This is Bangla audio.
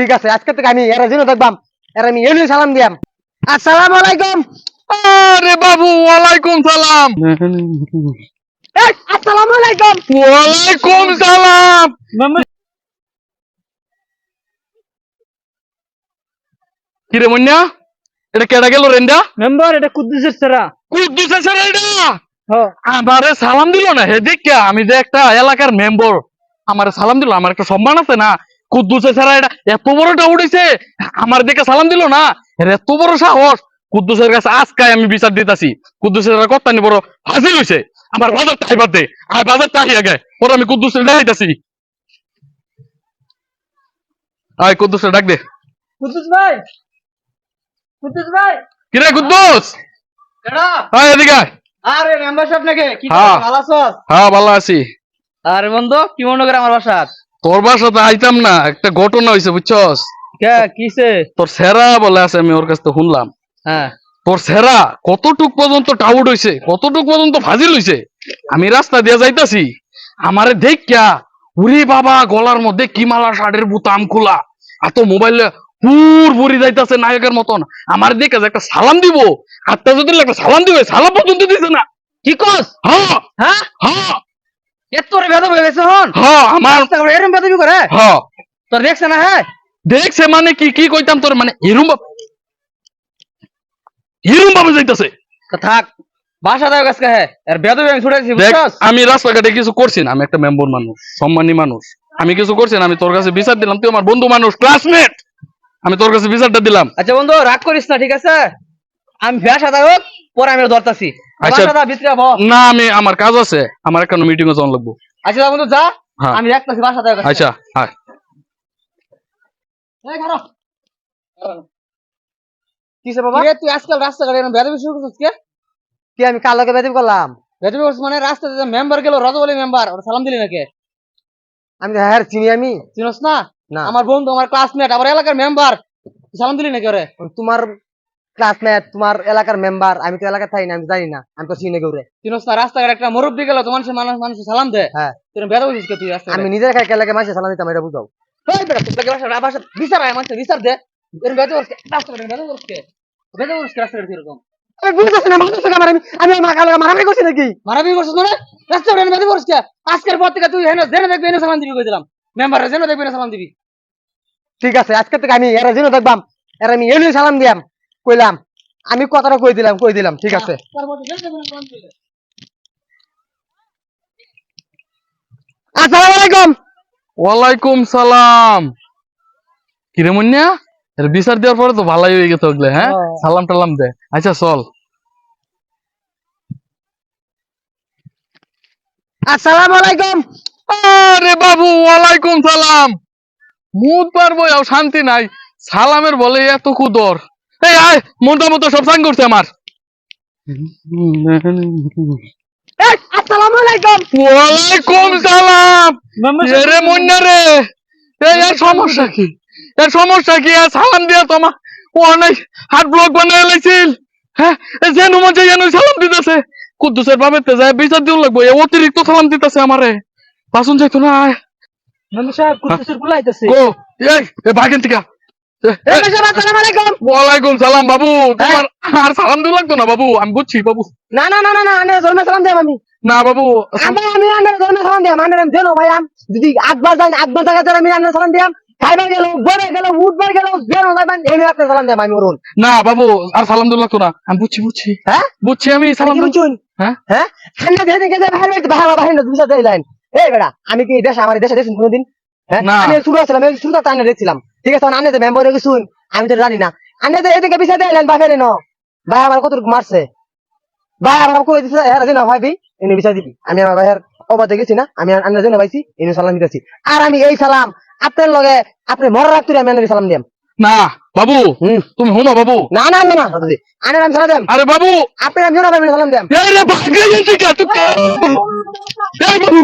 ঠিক আছে আজকে থেকে আমি এরা জিনো দেখবাম এরা আমি এমনি সালাম দিয়াম। আসসালামু আলাইকুম। আরে বাবু ওয়ালাইকুম সালাম। এই, আসসালামু আলাইকুম। ওয়ালাইকুম সালাম। কিরে মুন্না এটা কেডা গেল রেন্ডা মেম্বার এটা কুদ্দুসের সেরা। কুদ্দুস আছে রে এটা আমারে সালাম দিল না হে দেখিয়া আমি যে একটা এলাকার মেম্বার আমারে সালাম দিল আমার একটা সম্মান আছে না? কুদ্দুসে ছাড়া এটা এত বড় বড়টা উঠেছে। আমার দিকে সালাম দিল না। এত বড় সাহস। কুদ্দুসের কাছে আজকাই আমি বিচার দিতাছি। কুদ্দুসের কত্তা নি বড়। হাসিল হইছে। আমার বাজার তাই বাদ। দে আর বাজার তাই আগে। ওর আমি কুদ্দুসের দেখাইতাছি আয় কুদ্দুসের ডাক দে। কুদ্দুস ভাই! কুদ্দুস ভাই! কিরে কুদ্দুস? কেডা? আয় এদিকে। আরে মেম্বার সাহেব নাকি? কি হ্যাঁ। ভালো আছস? হ্যাঁ ভালো আছি। আরে বন্ধু কি মনে করে আমার বাসার? তোর বাসাতে আইতাম না একটা ঘটনা হয়েছে বুঝছস? কে কিসে? তোর সেরা বলে আছে আমি ওর কাছ শুনলাম। হ্যাঁ। তোর সেরা কতটুক পর্যন্ত টাউট হইছে কতটুক পর্যন্ত ফাজিল হইছে আমি রাস্তা দিয়ে যাইতাছি আমারে দেখ ক্যা উরি বাবা গলার মধ্যে কি মালা শার্টের বুতাম খোলা এত মোবাইল পুর ভরি যাইতাছে নায়কের মতন। আমার দেখে একটা সালাম দিব আটটা যদি একটা সালাম দিবে সালাম পর্যন্ত দিছে না। কি কস? হ্যাঁ। হ্যাঁ? হ্যাঁ। এত রে বেদব হয়ে গেছে হন। হ্যাঁ আমার করে? হ্যাঁ। তোর দেখছে না হ্যাঁ দেখছে মানে কি কি কইতাম তোর? মানে এরম ভাব- এরম ভাবে যাইতাছে। থাক বাসা দাও গাছকে হ্যাঁ আর বেদবি আমি ছুটাইছি বুঝছস? আমি রাস্তাঘাটে কিছু করছি না আমি একটা মেম্বার মানুষ সম্মানী মানুষ। আমি কিছু করছি না আমি তোর কাছে বিচার দিলাম। তুই আমার বন্ধু মানুষ ক্লাসমেট আমি তোর কাছে বিচারটা দিলাম। আচ্ছা বন্ধু রাগ করিস না ঠিক আছে? আমি বাসা দাও পরে আমি ধরতাছি। আচ্ছা। না আমি আমার কাজ আছে। আমার একটা মিটিং এ যাওয়ান লাগবো। আচ্ছা বন্ধু যা। আমি দেখতাছি বাসা দাও আচ্ছা হ্যাঁ। কিসে বাবা? তুই আজকাল রাস্তাঘাটে এরম বেদবি শুরু করছিস কে? কি আমি কালকে বেদবি করলাম? বেদবি করছিস মানে রাস্তাতে মেম্বার গেল রজবলি মেম্বার ওর সালাম দিলি নাকি? আমি হ্যাঁ চিনি আমি। চিনস না? না। আমার বন্ধু আমার ক্লাসমেট আমার এলাকার মেম্বার সালাম দিলি নাকি ওরে? তোমার ক্লাসমেট তোমার এলাকার মেম্বার আমি তো এলাকায় থাকি না আমি জানি না আমি তো চিনি কেউ চিনস না রাস্তাঘাটে একটা মুরব্বী গেল তো মানুষ মানুষ মানুষ সালাম দে। হ্যাঁ। তুই বেদবি করছিস কে তুই আমি নিজের খাই এলাকায় মাসে সালাম দিতাম এটা বুঝাও। এই বেটা তুই লাগে বাসা বাসা বিচার আয় মানুষ বিচার দে। এরম বেদবি করছিস রাস্তাঘাটে বেদবি করছিস কে? বেদবি করছিস রাস্তাঘাটে এরকম? আমি বুঝতেছি না মানুষ আমার আমি আমি আমার কালকে মারামারি করছি নাকি? করছিস মানে? রাস্তাঘাটে কে? আজকের পর থেকে তুই হেন জেনে দেখবি এনে সালাম দিবি কইছিলাম মেম্বার জেনে দেখবি এনে সালাম দিবি। ঠিক আছে আজকে থেকে আমি এরা জিনো দেখবাম এরা আমি এমনি সালাম দিয়াম। কইলাম। আমি কথাটা কই দিলাম কই দিলাম ঠিক আছে? আসসালামু আলাইকুম। ওয়ালাইকুম সালাম। কিরে এর বিচার দেওয়ার পরে তো ভালোই হয়ে গেছে ওগুলো হ্যাঁ? হ্যাঁ। সালাম টালাম দে। আচ্ছা চল। আসসালামু আলাইকুম। আরে বাবু ওয়ালাইকুম সালাম। মুদ পারব শান্তি নাই। সালামের বলে এত কুদর। এই আয় মনটা মতো সব সাং করছে আমার। এই, আসসালামু আলাইকুম। ওয়ালাইকুম সালাম। এরে মন্না রে। এর সমস্যা কি? এর সমস্যা কি? আর সালাম দিয়া তোমা ও অনেক হার্ট ব্লক বানায় লাইছিল। হ্যাঁ সালাম দিতেছে কুদ্দুসের বাবেতে যায় বিচার দিও লাগবো এ অতিরিক্ত সালাম দিতেছে আমারে। বাসন যাইতো না বুলাইতেছে গো এই এ ভাগেন থেকে ওয়ালাইকুম সালাম বাবু। তোমার আর সালাম দিও লাগতো না বাবু? আমি বুঝছি বাবু। না না না না না আনে ধর্মে সালাম দিয়াম আমি। না বাবু আমি আমি আন্ডার ধর্মে সালাম দিয়াম। আন্ডার আমি ভাই আম যদি আকবার যাই আকবার জায়গা যারা আমি আন্ডার সালাম দিয়াম। খাইবার গেল বড় গেল উঠবার গেল যেন যাইবেন এনে আপনি সালাম দিয়াম আমি অরুণ। না বাবু আর সালাম দিও লাগতো না। আমি বুঝছি বুঝছি। হ্যাঁ? বুঝছি আমি সালাম কি বুঝুন? হ্যাঁ? হ্যাঁ? দেখে দুই লাইন। এই বেড়া আমি কি দেশ আমার দেশে দেখছি কোনোদিন? হ্যাঁ। আমি শুরু ছিলাম আমি শুরু দেখছিলাম। ঠিক আছে আমি মেম্বার শুন আমি তো জানি না। আমি তো এদিকে পিছিয়ে দিয়ে লাইন বাপেরে ন। ভাই আমার কত মারছে? ভাই আমার করে দিছে হ্যাঁ রাজি না ভাবি এনে বিচার দিবি। আমি আমার ভাইয়ের অবাধে গেছি না আমি আন্দাজ না পাইছি এনে সালাম দিতেছি। আর আমি এই সালাম আপনার লগে আপনি মরার রাখতে আমি আন্দাজ সালাম দিয়াম। না বাবু হুম। তুমি হুনো বাবু। না না না না আনে আমি সালাম দিয়াম। আরে বাবু! আপনি আমি সালাম দিয়াম। এই রে ভাগে গেছি তুই এই বাবু!